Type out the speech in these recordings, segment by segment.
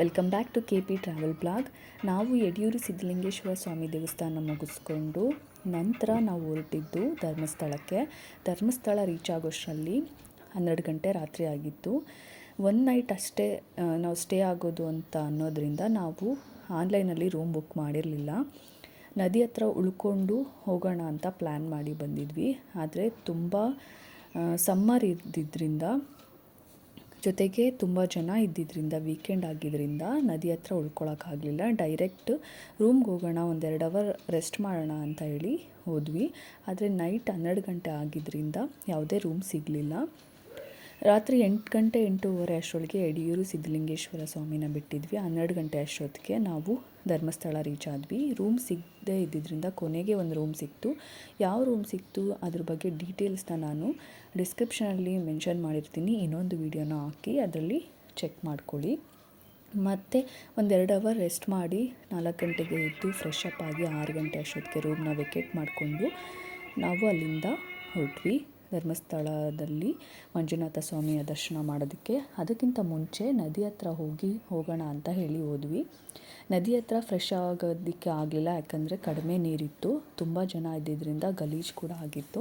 Welcome back to K P travel blog ನಾವು ಯಡಿಯೂರು ಸಿದ್ಧಲಿಂಗೇಶ್ವರ ಸ್ವಾಮಿ ದೇವಸ್ಥಾನ ಮುಗಿಸ್ಕೊಂಡು ನಂತರ ನಾವು ಹೊರಟಿದ್ದು ಧರ್ಮಸ್ಥಳಕ್ಕೆ. ಧರ್ಮಸ್ಥಳ ರೀಚ್ ಆಗೋಷ್ಟರಲ್ಲಿ ಹನ್ನೆರಡು ಗಂಟೆ ರಾತ್ರಿ ಆಗಿತ್ತು. ಒನ್ ನೈಟ್ ಅಷ್ಟೇ ನಾವು ಸ್ಟೇ ಆಗೋದು ಅಂತ ಅನ್ನೋದರಿಂದ ನಾವು ಆನ್ಲೈನಲ್ಲಿ ರೂಮ್ ಬುಕ್ ಮಾಡಿರಲಿಲ್ಲ. ನದಿ ಹತ್ರ ಉಳ್ಕೊಂಡು ಹೋಗೋಣ ಅಂತ ಪ್ಲ್ಯಾನ್ ಮಾಡಿ ಬಂದಿದ್ವಿ. ಆದರೆ ತುಂಬ ಸಮ್ಮರ್ ಇದ್ದಿದ್ದರಿಂದ ಜೊತೆಗೆ ತುಂಬ ಜನ ಇದ್ದಿದ್ದರಿಂದ ವೀಕೆಂಡ್ ಆಗಿದ್ದರಿಂದ ನದಿ ಹತ್ರ ಉಳ್ಕೊಳ್ಳೋಕ್ಕಾಗಲಿಲ್ಲ ಡೈರೆಕ್ಟ್ ರೂಮ್ಗೆ ಹೋಗೋಣ, ಒಂದೆರಡು ಅವರ್ ರೆಸ್ಟ್ ಮಾಡೋಣ ಅಂತ ಹೇಳಿ ಹೋದ್ವಿ. ಆದರೆ ನೈಟ್ ಹನ್ನೆರಡು ಗಂಟೆ ಆಗಿದ್ದರಿಂದ ಯಾವುದೇ ರೂಮ್ ಸಿಗಲಿಲ್ಲ. ರಾತ್ರಿ ಎಂಟು ಗಂಟೆ ಎಂಟೂವರೆ ಅಷ್ಟರೊಳಗೆ ಯಡಿಯೂರು ಸಿದ್ಧಲಿಂಗೇಶ್ವರ ಸ್ವಾಮಿನ ಬಿಟ್ಟಿದ್ವಿ. ಹನ್ನೆರಡು ಗಂಟೆ ಅಷ್ಟೊತ್ತಿಗೆ ನಾವು ಧರ್ಮಸ್ಥಳ ರೀಚ್ ಆದ್ವಿ. ರೂಮ್ ಸಿಗದೆ ಇದ್ದಿದ್ದರಿಂದ ಕೊನೆಗೆ ಒಂದು ರೂಮ್ ಸಿಕ್ತು. ಯಾವ ರೂಮ್ ಸಿಕ್ತು? ಅದ್ರ ಬಗ್ಗೆ ಡೀಟೇಲ್ಸ್ನ ನಾನು ಡಿಸ್ಕ್ರಿಪ್ಷನಲ್ಲಿ ಮೆನ್ಷನ್ ಮಾಡಿರ್ತೀನಿ. ಇನ್ನೊಂದು ವೀಡಿಯೋನ ಹಾಕಿ ಅದರಲ್ಲಿ ಚೆಕ್ ಮಾಡ್ಕೊಳ್ಳಿ. ಮತ್ತು ಒಂದೆರಡು ಅವರ್ ರೆಸ್ಟ್ ಮಾಡಿ ನಾಲ್ಕು ಗಂಟೆಗೆ ಎದ್ದು ಫ್ರೆಶ್ ಅಪ್ ಆಗಿ ಆರು ಗಂಟೆ ಅಷ್ಟೊತ್ತಿಗೆ ರೂಮ್ನ ವೆಕೇಟ್ ಮಾಡಿಕೊಂಡು ನಾವು ಅಲ್ಲಿಂದ ಹೊರಟ್ವಿ. ಧರ್ಮಸ್ಥಳದಲ್ಲಿ ಮಂಜುನಾಥ ಸ್ವಾಮಿಯ ದರ್ಶನ ಮಾಡೋದಕ್ಕೆ. ಅದಕ್ಕಿಂತ ಮುಂಚೆ ನದಿ ಹತ್ರ ಹೋಗಿ ಹೋಗೋಣ ಅಂತ ಹೇಳಿ ಹೋದ್ವಿ. ನದಿ ಹತ್ರ ಫ್ರೆಶ್ ಆಗೋದಕ್ಕೆ ಆಗಲಿಲ್ಲ, ಯಾಕಂದರೆ ಕಡಿಮೆ ನೀರಿತ್ತು. ತುಂಬ ಜನ ಇದ್ದಿದ್ದರಿಂದ ಗಲೀಜು ಕೂಡ ಆಗಿತ್ತು.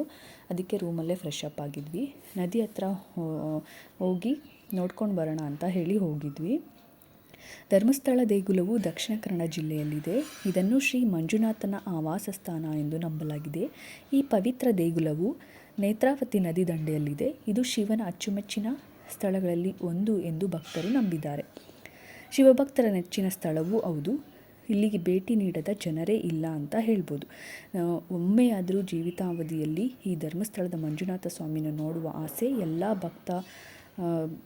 ಅದಕ್ಕೆ ರೂಮಲ್ಲೇ ಫ್ರೆಶ್ ಅಪ್ ಆಗಿದ್ವಿ. ನದಿ ಹತ್ರ ಹೋಗಿ ನೋಡ್ಕೊಂಡು ಬರೋಣ ಅಂತ ಹೇಳಿ ಹೋಗಿದ್ವಿ. ಧರ್ಮಸ್ಥಳ ದೇಗುಲವು ದಕ್ಷಿಣ ಕನ್ನಡ ಜಿಲ್ಲೆಯಲ್ಲಿದೆ. ಇದನ್ನು ಶ್ರೀ ಮಂಜುನಾಥನ ಆವಾಸ ಸ್ಥಾನ ಎಂದು ನಂಬಲಾಗಿದೆ. ಈ ಪವಿತ್ರ ದೇಗುಲವು ನೇತ್ರಾವತಿ ನದಿ ದಂಡೆಯಲ್ಲಿದೆ. ಇದು ಶಿವನ ಅಚ್ಚುಮೆಚ್ಚಿನ ಸ್ಥಳಗಳಲ್ಲಿ ಒಂದು ಎಂದು ಭಕ್ತರು ನಂಬಿದ್ದಾರೆ. ಶಿವಭಕ್ತರ ನೆಚ್ಚಿನ ಸ್ಥಳವೂ ಹೌದು. ಇಲ್ಲಿಗೆ ಭೇಟಿ ನೀಡದ ಜನರೇ ಇಲ್ಲ ಅಂತ ಹೇಳ್ಬೋದು. ಒಮ್ಮೆಯಾದರೂ ಜೀವಿತಾವಧಿಯಲ್ಲಿ ಈ ಧರ್ಮಸ್ಥಳದ ಮಂಜುನಾಥ ಸ್ವಾಮಿನ ನೋಡುವ ಆಸೆ ಎಲ್ಲ ಭಕ್ತ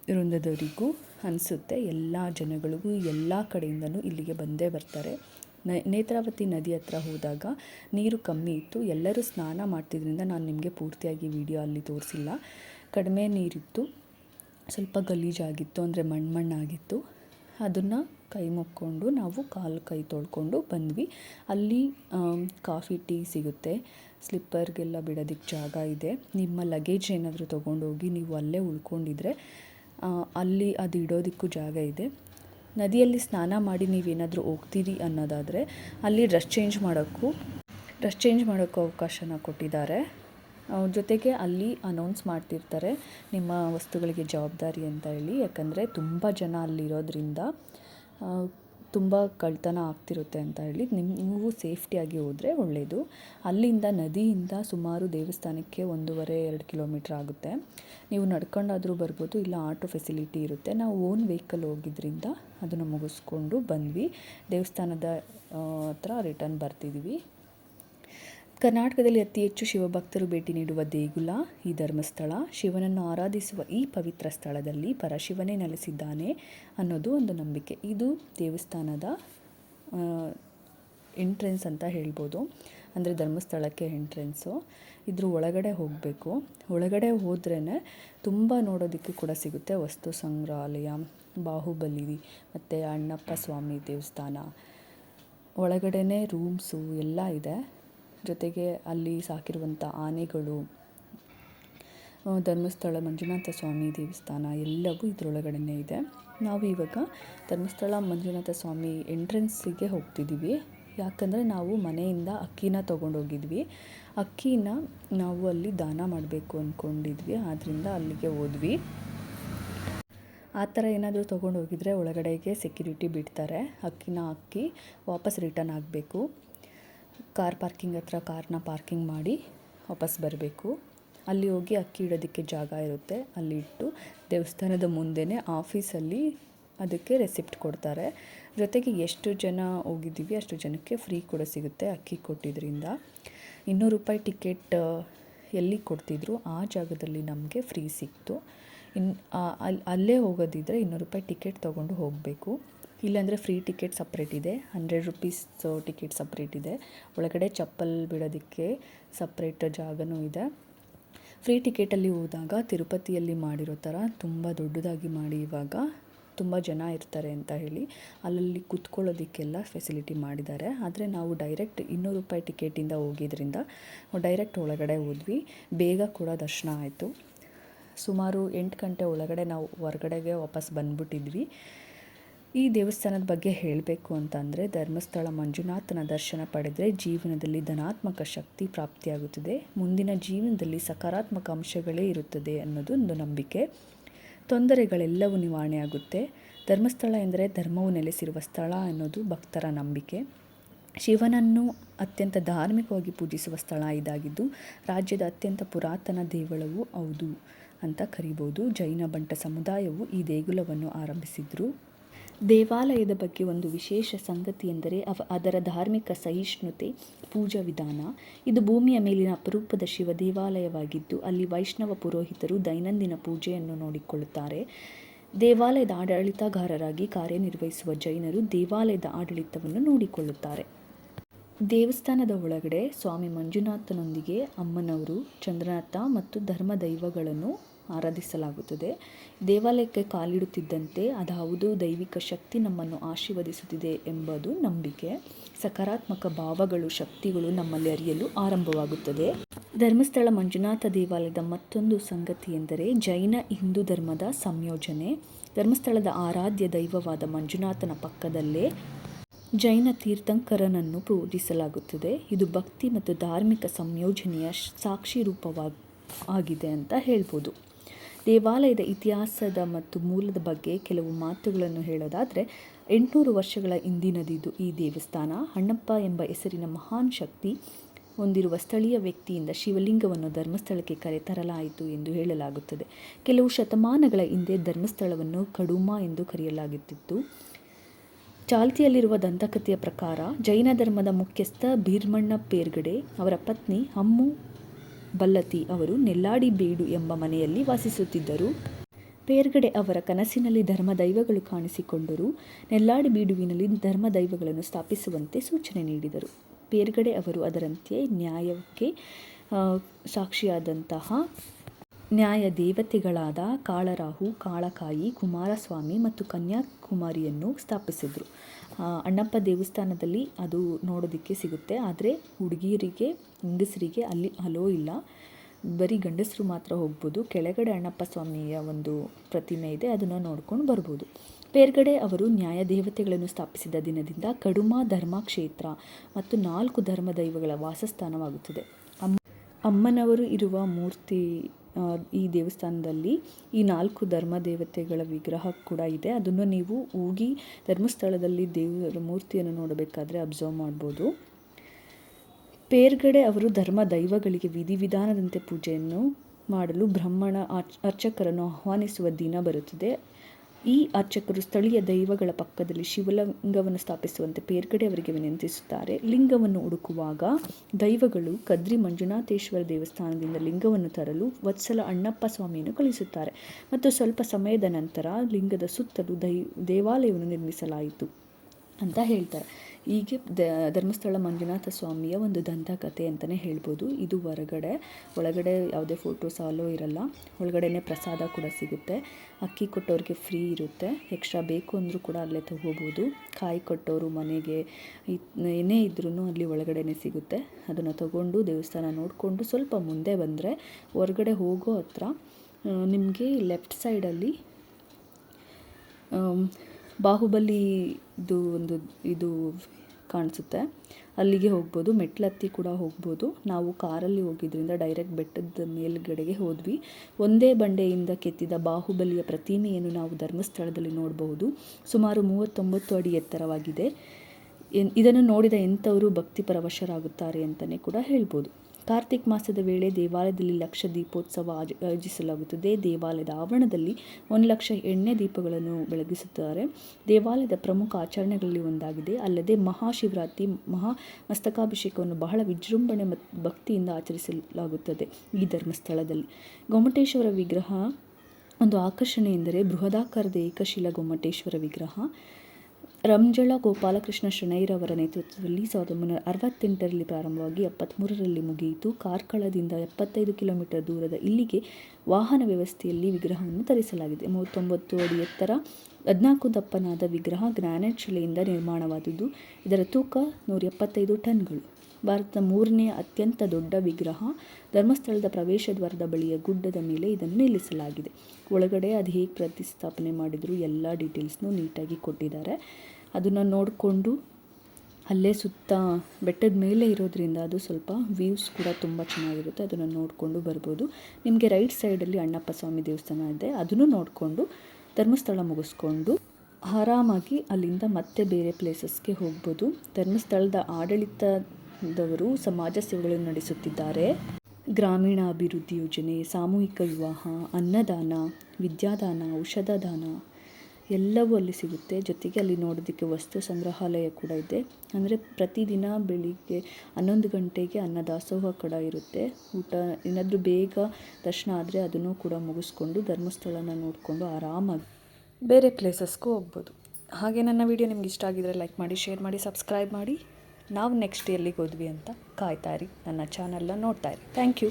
ವೃಂದದವರಿಗೂ ಅನಿಸುತ್ತೆ. ಎಲ್ಲ ಜನಗಳಿಗೂ ಎಲ್ಲ ಕಡೆಯಿಂದಲೂ ಇಲ್ಲಿಗೆ ಬಂದೇ ಬರ್ತಾರೆ. ನೇತ್ರಾವತಿ ನದಿ ಹತ್ರ ಹೋದಾಗ ನೀರು ಕಮ್ಮಿ ಇತ್ತು. ಎಲ್ಲರೂ ಸ್ನಾನ ಮಾಡ್ತಿದ್ರಿಂದ ನಾನು ನಿಮಗೆ ಪೂರ್ತಿಯಾಗಿ ವಿಡಿಯೋ ಅಲ್ಲಿ ತೋರಿಸಿಲ್ಲ. ಕಡಿಮೆ ನೀರಿತ್ತು. ಸ್ವಲ್ಪ ಗಲೀಜಾಗಿತ್ತು ಅಂದರೆ ಮಣ್ಣು ಮಣ್ಣಾಗಿತ್ತು. ಅದನ್ನು ಕೈ ಮುಕ್ಕೊಂಡು ನಾವು ಕಾಲು ಕೈ ತೊಳ್ಕೊಂಡು ಬಂದ್ವಿ. ಅಲ್ಲಿ ಕಾಫಿ, ಟೀ ಸಿಗುತ್ತೆ. ಸ್ಲಿಪ್ಪರ್ಗೆಲ್ಲ ಬಿಡೋದಕ್ಕೆ ಜಾಗ ಇದೆ. ನಿಮ್ಮ ಲಗೇಜ್ ಏನಾದರೂ ತೊಗೊಂಡೋಗಿ ನೀವು ಅಲ್ಲೇ ಉಳ್ಕೊಂಡಿದ್ರೆ ಅಲ್ಲಿ ಅದು ಇಡೋದಕ್ಕೂ ಜಾಗ ಇದೆ. ನದಿಯಲ್ಲಿ ಸ್ನಾನ ಮಾಡಿ ನೀವೇನಾದರೂ ಹೋಗ್ತೀರಿ ಅನ್ನೋದಾದರೆ ಅಲ್ಲಿ ಡ್ರೆಸ್ ಚೇಂಜ್ ಮಾಡೋಕ್ಕೂ, ಡ್ರೆಸ್ ಚೇಂಜ್ ಮಾಡೋಕ್ಕೂ ಅವಕಾಶನ ಕೊಟ್ಟಿದ್ದಾರೆ. ಜೊತೆಗೆ ಅಲ್ಲಿ ಅನೌನ್ಸ್ ಮಾಡ್ತಿರ್ತಾರೆ ನಿಮ್ಮ ವಸ್ತುಗಳಿಗೆ ಜವಾಬ್ದಾರಿ ಅಂತ ಹೇಳಿ. ಯಾಕಂದರೆ ತುಂಬ ಜನ ಅಲ್ಲಿರೋದ್ರಿಂದ ತುಂಬ ಕಳ್ತನ ಆಗ್ತಿರುತ್ತೆ ಅಂತ ಹೇಳಿ ನಿಮ್ಮ ನೀವು ಸೇಫ್ಟಿಯಾಗಿ ಹೋದರೆ ಒಳ್ಳೆಯದು ಅಲ್ಲಿಂದ ನದಿಯಿಂದ ಸುಮಾರು ದೇವಸ್ಥಾನಕ್ಕೆ ಒಂದೂವರೆ, ಎರಡು ಕಿಲೋಮೀಟ್ರ್ ಆಗುತ್ತೆ. ನೀವು ನಡ್ಕೊಂಡಾದರೂ ಬರ್ಬೋದು, ಇಲ್ಲ ಆಟೋ ಫೆಸಿಲಿಟಿ ಇರುತ್ತೆ. ನಾವು ಓನ್ ವೆಹಿಕಲ್ ಹೋಗಿದ್ರಿಂದ ಅದನ್ನು ಮುಗಿಸ್ಕೊಂಡು ಬಂದ್ವಿ. ದೇವಸ್ಥಾನದ ಹತ್ರ ರಿಟರ್ನ್ ಬರ್ತಿದ್ವಿ. ಕರ್ನಾಟಕದಲ್ಲಿ ಅತಿ ಹೆಚ್ಚು ಶಿವಭಕ್ತರು ಭೇಟಿ ನೀಡುವ ದೇಗುಲ, ಈ ಧರ್ಮಸ್ಥಳ. ಶಿವನನ್ನು ಆರಾಧಿಸುವ ಈ ಪವಿತ್ರ ಸ್ಥಳದಲ್ಲಿ ಪರಶಿವನೇ ನೆಲೆಸಿದ್ದಾನೆ ಅನ್ನೋದು ಒಂದು ನಂಬಿಕೆ. ಇದು ದೇವಸ್ಥಾನದ ಎಂಟ್ರೆನ್ಸ್ ಅಂತ ಹೇಳ್ಬೋದು. ಅಂದರೆ ಧರ್ಮಸ್ಥಳಕ್ಕೆ ಎಂಟ್ರೆನ್ಸು ಇದ್ರ ಒಳಗಡೆ ಹೋಗಬೇಕು. ಒಳಗಡೆ ಹೋದ್ರೇ ತುಂಬ ನೋಡೋದಕ್ಕೆ ಕೂಡ ಸಿಗುತ್ತೆ. ವಸ್ತು ಸಂಗ್ರಹಾಲಯ, ಬಾಹುಬಲಿ, ಮತ್ತು ಅಣ್ಣಪ್ಪ ಸ್ವಾಮಿ ದೇವಸ್ಥಾನ. ಒಳಗಡೆನೇ ರೂಮ್ಸು ಎಲ್ಲ ಇದೆ. ಜೊತೆಗೆ ಅಲ್ಲಿ ಸಾಕಿರುವಂಥ ಆನೆಗಳು ಧರ್ಮಸ್ಥಳ ಮಂಜುನಾಥ ಸ್ವಾಮಿ ದೇವಸ್ಥಾನ ಎಲ್ಲವೂ ಇದರೊಳಗಡೆನೇ ಇದೆ. ನಾವು ಇವಾಗ ಧರ್ಮಸ್ಥಳ ಮಂಜುನಾಥ ಸ್ವಾಮಿ ಎಂಟ್ರೆನ್ಸಿಗೆ ಹೋಗ್ತಿದ್ದೀವಿ. ಯಾಕಂದರೆ ನಾವು ಮನೆಯಿಂದ ಅಕ್ಕಿನ ತೊಗೊಂಡೋಗಿದ್ವಿ. ಅಕ್ಕಿನ ನಾವು ಅಲ್ಲಿ ದಾನ ಮಾಡಬೇಕು ಅಂದ್ಕೊಂಡಿದ್ವಿ ಆದ್ದರಿಂದ ಅಲ್ಲಿಗೆ ಹೋದ್ವಿ. ಆ ಥರ ಏನಾದರೂ ತೊಗೊಂಡು ಹೋಗಿದ್ರೆ ಒಳಗಡೆಗೆ ಸೆಕ್ಯೂರಿಟಿ ಬಿಡ್ತಾರೆ. ಅಕ್ಕಿನ ಅಕ್ಕಿ ವಾಪಸ್ ರಿಟರ್ನ್ ಆಗಬೇಕು. ಕಾರ್ ಪಾರ್ಕಿಂಗ್ ಹತ್ರ ಕಾರ್ನ ಪಾರ್ಕಿಂಗ್ ಮಾಡಿ ವಾಪಸ್ ಬರಬೇಕು. ಅಲ್ಲಿ ಹೋಗಿ ಅಕ್ಕಿ ಇಡೋದಕ್ಕೆ ಜಾಗ ಇರುತ್ತೆ. ಅಲ್ಲಿ ಇಟ್ಟು ದೇವಸ್ಥಾನದ ಮುಂದೆನೇ ಆಫೀಸಲ್ಲಿ ಅದಕ್ಕೆ ರೆಸಿಪ್ಟ್ ಕೊಡ್ತಾರೆ. ಜೊತೆಗೆ ಎಷ್ಟು ಜನ ಹೋಗಿದ್ದೀವಿ ಅಷ್ಟು ಜನಕ್ಕೆ ಫ್ರೀ ಕೂಡ ಸಿಗುತ್ತೆ ಅಕ್ಕಿ ಕೊಟ್ಟಿದ್ದರಿಂದ ಇನ್ನೂರು ರೂಪಾಯಿ ಟಿಕೆಟ್ ಎಲ್ಲಿ ಕೊಡ್ತಿದ್ರು ಆ ಜಾಗದಲ್ಲಿ ನಮಗೆ ಫ್ರೀ ಸಿಕ್ತು. ಇನ್ ಅಲ್ಲಿ ಅಲ್ಲೇ ಹೋಗೋದಿದ್ರೆ ಇನ್ನೂರು ರೂಪಾಯಿ ಟಿಕೆಟ್ ತೊಗೊಂಡು ಹೋಗಬೇಕು. ಇಲ್ಲಾಂದರೆ ಫ್ರೀ ಟಿಕೆಟ್ ಸಪ್ರೇಟ್ ಇದೆ. ಹಂಡ್ರೆಡ್ ರುಪೀಸ್ ಟಿಕೆಟ್ ಸಪ್ರೇಟ್ ಇದೆ. ಒಳಗಡೆ ಚಪ್ಪಲ್ ಬಿಡೋದಕ್ಕೆ ಸಪ್ರೇಟ್ ಜಾಗನೂ ಇದೆ. ಫ್ರೀ ಟಿಕೆಟಲ್ಲಿ ಹೋದಾಗ ತಿರುಪತಿಯಲ್ಲಿ ಮಾಡಿರೋ ಥರ ತುಂಬ ದೊಡ್ಡದಾಗಿ ಮಾಡಿ ಇವಾಗ ತುಂಬ ಜನ ಇರ್ತಾರೆ ಅಂತ ಹೇಳಿ ಅಲ್ಲಲ್ಲಿ ಕುತ್ಕೊಳ್ಳೋದಕ್ಕೆಲ್ಲ ಫೆಸಿಲಿಟಿ ಮಾಡಿದ್ದಾರೆ. ಆದರೆ ನಾವು ಡೈರೆಕ್ಟ್ ಇನ್ನೂರು ರೂಪಾಯಿ ಟಿಕೆಟಿಂದ ಹೋಗಿದ್ರಿಂದ ಡೈರೆಕ್ಟ್ ಒಳಗಡೆ ಹೋದ್ವಿ. ಬೇಗ ಕೂಡ ದರ್ಶನ ಆಯಿತು. ಸುಮಾರು ಎಂಟು ಗಂಟೆ ಒಳಗಡೆ ನಾವು ಹೊರಗಡೆಗೆ ವಾಪಸ್ ಬಂದ್ಬಿಟ್ಟಿದ್ವಿ. ಈ ದೇವಸ್ಥಾನದ ಬಗ್ಗೆ ಹೇಳಬೇಕು ಅಂತಂದರೆ ಧರ್ಮಸ್ಥಳ ಮಂಜುನಾಥನ ದರ್ಶನ ಪಡೆದರೆ ಜೀವನದಲ್ಲಿ ಧನಾತ್ಮಕ ಶಕ್ತಿ ಪ್ರಾಪ್ತಿಯಾಗುತ್ತದೆ. ಮುಂದಿನ ಜೀವನದಲ್ಲಿ ಸಕಾರಾತ್ಮಕ ಅಂಶಗಳೇ ಇರುತ್ತದೆ ಅನ್ನೋದು ಒಂದು ನಂಬಿಕೆ. ತೊಂದರೆಗಳೆಲ್ಲವೂ ನಿವಾರಣೆಯಾಗುತ್ತೆ ಧರ್ಮಸ್ಥಳ ಎಂದರೆ ಧರ್ಮವು ನೆಲೆಸಿರುವ ಸ್ಥಳ ಅನ್ನೋದು ಭಕ್ತರ ನಂಬಿಕೆ. ಶಿವನನ್ನು ಅತ್ಯಂತ ಧಾರ್ಮಿಕವಾಗಿ ಪೂಜಿಸುವ ಸ್ಥಳ ಇದಾಗಿದ್ದು, ರಾಜ್ಯದ ಅತ್ಯಂತ ಪುರಾತನ ದೇವಳವು ಹೌದು ಅಂತ ಕರಿಬೋದು. ಜೈನ ಬಂಟ ಸಮುದಾಯವು ಈ ದೇಗುಲವನ್ನು ಆರಂಭಿಸಿದರು. ದೇವಾಲಯದ ಬಗ್ಗೆ ಒಂದು ವಿಶೇಷ ಸಂಗತಿ ಎಂದರೆ ಅವ ಅದರ ಧಾರ್ಮಿಕ ಸಹಿಷ್ಣುತೆ, ಪೂಜಾ ವಿಧಾನ. ಇದು ಭೂಮಿಯ ಮೇಲಿನ ಅಪರೂಪದ ಶಿವ ದೇವಾಲಯವಾಗಿದ್ದು, ಅಲ್ಲಿ ವೈಷ್ಣವ ಪುರೋಹಿತರು ದೈನಂದಿನ ಪೂಜೆಯನ್ನು ನೋಡಿಕೊಳ್ಳುತ್ತಾರೆ. ದೇವಾಲಯದ ಆಡಳಿತಗಾರರಾಗಿ ಕಾರ್ಯನಿರ್ವಹಿಸುವ ಜೈನರು ದೇವಾಲಯದ ಆಡಳಿತವನ್ನು ನೋಡಿಕೊಳ್ಳುತ್ತಾರೆ. ದೇವಸ್ಥಾನದ ಒಳಗಡೆ ಸ್ವಾಮಿ ಮಂಜುನಾಥನೊಂದಿಗೆ ಅಮ್ಮನವರು ಚಂದ್ರನಾಥ ಮತ್ತು ಧರ್ಮ ದೈವಗಳನ್ನು ಆರಾಧಿಸಲಾಗುತ್ತದೆ. ದೇವಾಲಯಕ್ಕೆ ಕಾಲಿಡುತ್ತಿದ್ದಂತೆ ಅದಾವುದೋ ದೈವಿಕ ಶಕ್ತಿ ನಮ್ಮನ್ನು ಆಶೀರ್ವದಿಸುತ್ತಿದೆ ಎಂಬುದು ನಂಬಿಕೆ. ಸಕಾರಾತ್ಮಕ ಭಾವಗಳು, ಶಕ್ತಿಗಳು ನಮ್ಮಲ್ಲಿ ಅರಿಯಲು ಆರಂಭವಾಗುತ್ತದೆ. ಧರ್ಮಸ್ಥಳ ಮಂಜುನಾಥ ದೇವಾಲಯದ ಮತ್ತೊಂದು ಸಂಗತಿ ಎಂದರೆ ಜೈನ ಹಿಂದೂ ಧರ್ಮದ ಸಂಯೋಜನೆ. ಧರ್ಮಸ್ಥಳದ ಆರಾಧ್ಯ ದೈವವಾದ ಮಂಜುನಾಥನ ಪಕ್ಕದಲ್ಲೇ ಜೈನ ತೀರ್ಥಂಕರನನ್ನು ಪೂಜಿಸಲಾಗುತ್ತದೆ. ಇದು ಭಕ್ತಿ ಮತ್ತು ಧಾರ್ಮಿಕ ಸಂಯೋಜನೆಯ ಸಾಕ್ಷಿ ರೂಪವಾಗಿ, ಆಗಿದೆ ಅಂತ ಹೇಳ್ಬೋದು. ದೇವಾಲಯದ ಇತಿಹಾಸದ ಮತ್ತು ಮೂಲದ ಬಗ್ಗೆ ಕೆಲವು ಮಾತುಗಳನ್ನು ಹೇಳೋದಾದರೆ, ಎಂಟುನೂರು ವರ್ಷಗಳ ಹಿಂದಿನದಿದು ಈ ದೇವಸ್ಥಾನ. ಹಣ್ಣಪ್ಪ ಎಂಬ ಹೆಸರಿನ ಮಹಾನ್ ಶಕ್ತಿ ಹೊಂದಿರುವ ಸ್ಥಳೀಯ ವ್ಯಕ್ತಿಯಿಂದ ಶಿವಲಿಂಗವನ್ನು ಧರ್ಮಸ್ಥಳಕ್ಕೆ ಕರೆತರಲಾಯಿತು ಎಂದು ಹೇಳಲಾಗುತ್ತದೆ. ಕೆಲವು ಶತಮಾನಗಳ ಹಿಂದೆ ಧರ್ಮಸ್ಥಳವನ್ನು ಕಡುಮ ಎಂದು ಕರೆಯಲಾಗುತ್ತಿತ್ತು. ಚಾಲ್ತಿಯಲ್ಲಿರುವ ದಂತಕಥೆಯ ಪ್ರಕಾರ, ಜೈನ ಧರ್ಮದ ಮುಖ್ಯಸ್ಥ ಭೀರ್ಮಣ್ಣ ಪೇರ್ಗಡೆ ಅವರ ಪತ್ನಿ ಅಮ್ಮು ಬಲ್ಲತಿ ಅವರು ನೆಲ್ಲಾಡಿ ಬೀಡು ಎಂಬ ಮನೆಯಲ್ಲಿ ವಾಸಿಸುತ್ತಿದ್ದರು. ಪೇರ್ಗಡೆ ಅವರ ಕನಸಿನಲ್ಲಿ ಧರ್ಮ ದೈವಗಳು ಕಾಣಿಸಿಕೊಂಡರು. ನೆಲ್ಲಾಡಿ ಬೀಡುವಿನಲ್ಲಿ ಧರ್ಮ ದೈವಗಳನ್ನು ಸ್ಥಾಪಿಸುವಂತೆ ಸೂಚನೆ ನೀಡಿದರು. ಪೇರ್ಗಡೆ ಅವರು ಅದರಂತೆ ನ್ಯಾಯಕ್ಕೆ ಸಾಕ್ಷಿಯಾದಂತಹ ನ್ಯಾಯ ದೇವತೆಗಳಾದ ಕಾಳರಾಹು, ಕಾಳಕಾಯಿ, ಕುಮಾರಸ್ವಾಮಿ ಮತ್ತು ಕನ್ಯಾಕುಮಾರಿಯನ್ನು ಸ್ಥಾಪಿಸಿದರು. ಅಣ್ಣಪ್ಪ ದೇವಸ್ಥಾನದಲ್ಲಿ ಅದು ನೋಡೋದಕ್ಕೆ ಸಿಗುತ್ತೆ. ಆದರೆ ಹುಡುಗಿಯರಿಗೆ ಹೆಂಗಸರಿಗೆ ಅಲ್ಲಿ ಅಲೋ ಇಲ್ಲ. ಬರೀ ಗಂಡಸರು ಮಾತ್ರ ಹೋಗ್ಬೋದು. ಕೆಳಗಡೆ ಅಣ್ಣಪ್ಪ ಸ್ವಾಮಿಯ ಒಂದು ಪ್ರತಿಮೆ ಇದೆ. ಅದನ್ನು ನೋಡ್ಕೊಂಡು ಬರ್ಬೋದು. ಪೇರ್ಗಡೆ ಅವರು ನ್ಯಾಯ ದೇವತೆಗಳನ್ನು ಸ್ಥಾಪಿಸಿದ ದಿನದಿಂದ ಕಡುಮ ಧರ್ಮ ಕ್ಷೇತ್ರ ಮತ್ತು ನಾಲ್ಕು ಧರ್ಮ ದೈವಗಳ ವಾಸಸ್ಥಾನವಾಗುತ್ತದೆ. ಅಮ್ಮ, ಅಮ್ಮನವರು ಇರುವ ಮೂರ್ತಿ ಈ ದೇವಸ್ಥಾನದಲ್ಲಿ ಈ ನಾಲ್ಕು ಧರ್ಮ ದೇವತೆಗಳ ವಿಗ್ರಹ ಕೂಡ ಇದೆ. ಅದನ್ನು ನೀವು ಹೋಗಿ ಧರ್ಮಸ್ಥಳದಲ್ಲಿ ದೇವರ ಮೂರ್ತಿಯನ್ನು ನೋಡಬೇಕಾದ್ರೆ ಅಬ್ಸರ್ವ್ ಮಾಡ್ಬೋದು. ಪೇರ್ಗಡೆ ಅವರು ಧರ್ಮ ದೈವಗಳಿಗೆ ವಿಧಿವಿಧಾನದಂತೆ ಪೂಜೆಯನ್ನು ಮಾಡಲು ಬ್ರಹ್ಮಣ ಅರ್ಚಕರನ್ನು ಆಹ್ವಾನಿಸುವ ದಿನ ಬರುತ್ತದೆ. ಈ ಅರ್ಚಕರು ಸ್ಥಳೀಯ ದೈವಗಳ ಪಕ್ಕದಲ್ಲಿ ಶಿವಲಿಂಗವನ್ನು ಸ್ಥಾಪಿಸುವಂತೆ ಪೇರ್ಗಡೆ ಅವರಿಗೆ ವಿನಂತಿಸುತ್ತಾರೆ. ಲಿಂಗವನ್ನು ಹುಡುಕುವಾಗ ದೈವಗಳು ಕದ್ರಿ ಮಂಜುನಾಥೇಶ್ವರ ದೇವಸ್ಥಾನದಿಂದ ಲಿಂಗವನ್ನು ತರಲು ವತ್ಸಲ ಅಣ್ಣಪ್ಪ ಸ್ವಾಮಿಯನ್ನು ಕಳಿಸುತ್ತಾರೆ. ಮತ್ತು ಸ್ವಲ್ಪ ಸಮಯದ ನಂತರ ಲಿಂಗದ ಸುತ್ತಲೂ ದೈ ದೇವಾಲಯವನ್ನು ನಿರ್ಮಿಸಲಾಯಿತು ಅಂತ ಹೇಳ್ತಾರೆ. ಹೀಗೆ ಧರ್ಮಸ್ಥಳ ಮಂಜುನಾಥ ಸ್ವಾಮಿಯ ಒಂದು ದಂತಕಥೆ ಅಂತಲೇ ಹೇಳ್ಬೋದು. ಇದು ಹೊರಗಡೆ, ಒಳಗಡೆ ಯಾವುದೇ ಫೋಟೋಸ್ ಅಲೋ ಇರಲ್ಲ. ಒಳಗಡೆನೆ ಪ್ರಸಾದ ಕೂಡ ಸಿಗುತ್ತೆ. ಅಕ್ಕಿ ಕೊಟ್ಟವ್ರಿಗೆ ಫ್ರೀ ಇರುತ್ತೆ. ಎಕ್ಸ್ಟ್ರಾ ಬೇಕು ಅಂದರೂ ಕೂಡ ಅಲ್ಲೇ ತಗೋಬೋದು. ಕಾಯಿ ಕೊಟ್ಟವರು ಮನೆಗೆ ಏನೇ ಇದ್ರೂ ಅಲ್ಲಿ ಒಳಗಡೆನೆ ಸಿಗುತ್ತೆ. ಅದನ್ನು ತಗೊಂಡು ದೇವಸ್ಥಾನ ನೋಡಿಕೊಂಡು ಸ್ವಲ್ಪ ಮುಂದೆ ಬಂದರೆ ಹೊರಗಡೆ ಹೋಗೋ ಹತ್ರ ನಿಮಗೆ ಲೆಫ್ಟ್ ಸೈಡಲ್ಲಿ ಬಾಹುಬಲಿದು ಒಂದು, ಇದು ಕಾಣಿಸುತ್ತೆ. ಅಲ್ಲಿಗೆ ಹೋಗ್ಬೋದು, ಮೆಟ್ಲತ್ತಿ ಕೂಡ ಹೋಗ್ಬೋದು. ನಾವು ಕಾರಲ್ಲಿ ಹೋಗಿದ್ದರಿಂದ ಡೈರೆಕ್ಟ್ ಬೆಟ್ಟದ ಮೇಲುಗಡೆಗೆ ಹೋದ್ವಿ. ಒಂದೇ ಬಂಡೆಯಿಂದ ಕೆತ್ತಿದ ಬಾಹುಬಲಿಯ ಪ್ರತಿಮೆಯನ್ನು ನಾವು ಧರ್ಮಸ್ಥಳದಲ್ಲಿ ನೋಡಬಹುದು ಸುಮಾರು ಮೂವತ್ತೊಂಬತ್ತು ಅಡಿ ಎತ್ತರವಾಗಿದೆ. ಇದನ್ನು ನೋಡಿದ ಎಂಥವರು ಭಕ್ತಿ ಪರವಶರಾಗುತ್ತಾರೆ ಅಂತಲೇ ಕೂಡ ಹೇಳ್ಬೋದು. ಕಾರ್ತಿಕ್ ಮಾಸದ ವೇಳೆ ದೇವಾಲಯದಲ್ಲಿ ಲಕ್ಷ ದೀಪೋತ್ಸವ ಆಯೋಜಿಸಲಾಗುತ್ತದೆ. ದೇವಾಲಯದ ಆವರಣದಲ್ಲಿ ಒಂದು ಲಕ್ಷ ಎಣ್ಣೆ ದೀಪಗಳನ್ನು ಬೆಳಗಿಸುತ್ತಾರೆ. ದೇವಾಲಯದ ಪ್ರಮುಖ ಆಚರಣೆಗಳಲ್ಲಿ ಒಂದಾಗಿದೆ. ಅಲ್ಲದೆ ಮಹಾಶಿವರಾತ್ರಿ, ಮಹಾ ಮಸ್ತಕಾಭಿಷೇಕವನ್ನು ಬಹಳ ವಿಜೃಂಭಣೆ ಮತ್ತು ಭಕ್ತಿಯಿಂದ ಆಚರಿಸಲಾಗುತ್ತದೆ. ಈ ಧರ್ಮಸ್ಥಳದಲ್ಲಿ ಗೊಮ್ಮಟೇಶ್ವರ ವಿಗ್ರಹ ಒಂದು ಆಕರ್ಷಣೆ ಎಂದರೆ ಬೃಹದಾಕಾರದ ಏಕಶಿಲಾ ಗೊಮ್ಮಟೇಶ್ವರ ವಿಗ್ರಹ. ರಂಜಳ ಗೋಪಾಲಕೃಷ್ಣ ಶೆಣೈರವರ ನೇತೃತ್ವದಲ್ಲಿ ಸಾವಿರದ ಒಂಬೈನೂರ ಅರವತ್ತೆಂಟರಲ್ಲಿ ಪ್ರಾರಂಭವಾಗಿ ಎಪ್ಪತ್ತ್ಮೂರರಲ್ಲಿ ಮುಗಿಯಿತು. ಕಾರ್ಕಳದಿಂದ ಎಪ್ಪತ್ತೈದು ಕಿಲೋಮೀಟರ್ ದೂರದ ಇಲ್ಲಿಗೆ ವಾಹನ ವ್ಯವಸ್ಥೆಯಲ್ಲಿ ವಿಗ್ರಹವನ್ನು ತರಿಸಲಾಗಿದೆ. ಮೂವತ್ತೊಂಬತ್ತು ಅಡಿ ಎತ್ತರ ಹದಿನಾಲ್ಕು ದಪ್ಪನಾದ ವಿಗ್ರಹ ಗ್ರಾನೈಟ್ ಶಿಲೆಯಿಂದ ನಿರ್ಮಾಣವಾದುದು ಇದರ ತೂಕ ನೂರ ಎಪ್ಪತ್ತೈದು ಟನ್ಗಳು. ಭಾರತದ ಮೂರನೇ ಅತ್ಯಂತ ದೊಡ್ಡ ವಿಗ್ರಹ ಧರ್ಮಸ್ಥಳದ ಪ್ರವೇಶ ದ್ವಾರದ ಬಳಿಯ ಗುಡ್ಡದ ಮೇಲೆ ಇದನ್ನು ನಿಲ್ಲಿಸಲಾಗಿದೆ. ಒಳಗಡೆ ಅದು ಹೇಗೆ ಪ್ರತಿಸ್ಥಾಪನೆ ಮಾಡಿದರೂ ಎಲ್ಲ ಡೀಟೇಲ್ಸ್ನು ನೀಟಾಗಿ ಕೊಟ್ಟಿದ್ದಾರೆ. ಅದನ್ನು ನೋಡಿಕೊಂಡು ಅಲ್ಲೇ ಸುತ್ತ ಬೆಟ್ಟದ ಮೇಲೆ ಇರೋದ್ರಿಂದ ಅದು ಸ್ವಲ್ಪ ವ್ಯೂಸ್ ಕೂಡ ತುಂಬ ಚೆನ್ನಾಗಿರುತ್ತೆ. ಅದನ್ನು ನೋಡಿಕೊಂಡು ಬರ್ಬೋದು. ನಿಮಗೆ ರೈಟ್ ಸೈಡಲ್ಲಿ ಅಣ್ಣಪ್ಪ ಸ್ವಾಮಿ ದೇವಸ್ಥಾನ ಇದೆ. ಅದನ್ನು ನೋಡಿಕೊಂಡು ಧರ್ಮಸ್ಥಳ ಮುಗಿಸ್ಕೊಂಡು ಆರಾಮಾಗಿ ಅಲ್ಲಿಂದ ಮತ್ತೆ ಬೇರೆ ಪ್ಲೇಸಸ್ಗೆ ಹೋಗ್ಬೋದು. ಧರ್ಮಸ್ಥಳದ ಆಡಳಿತದವರು ಸಮಾಜ ಸೇವೆಗಳನ್ನು ನಡೆಸುತ್ತಿದ್ದಾರೆ. ಗ್ರಾಮೀಣ ಅಭಿವೃದ್ಧಿ ಯೋಜನೆ, ಸಾಮೂಹಿಕ ವಿವಾಹ, ಅನ್ನದಾನ, ವಿದ್ಯಾದಾನ ಔಷಧ ದಾನ ಎಲ್ಲವೂ ಅಲ್ಲಿ ಸಿಗುತ್ತೆ. ಜೊತೆಗೆ ಅಲ್ಲಿ ನೋಡೋದಕ್ಕೆ ವಸ್ತು ಸಂಗ್ರಹಾಲಯ ಕೂಡ ಇದೆ. ಅಂದರೆ ಪ್ರತಿದಿನ ಬೆಳಿಗ್ಗೆ ಹನ್ನೊಂದು ಗಂಟೆಗೆ ಅನ್ನದಾಸೋಹ ಕೂಡ ಇರುತ್ತೆ. ಊಟ ಏನಾದರೂ ಬೇಗ ದರ್ಶನ ಆದರೆ ಅದನ್ನು ಕೂಡ ಮುಗಿಸ್ಕೊಂಡು ಧರ್ಮಸ್ಥಳನ ನೋಡಿಕೊಂಡು ಆರಾಮಾಗಿ ಬೇರೆ ಪ್ಲೇಸಸ್ಗೂ ಹೋಗ್ಬೋದು. ಹಾಗೆ ನನ್ನ ವಿಡಿಯೋ ನಿಮ್ಗೆ ಇಷ್ಟ ಆಗಿದರೆ ಲೈಕ್ ಮಾಡಿ, ಶೇರ್ ಮಾಡಿ, ಸಬ್ಸ್ಕ್ರೈಬ್ ಮಾಡಿ. ನಾವು ನೆಕ್ಸ್ಟ್ ಎಲ್ಲಿಗೆ ಹೋದ್ವಿ ಅಂತ ಕಾಯ್ತಾ ಇರಿ. ನನ್ನ ಚಾನಲ್ನ ನೋಡ್ತಾ ಇರಿ. Thank you.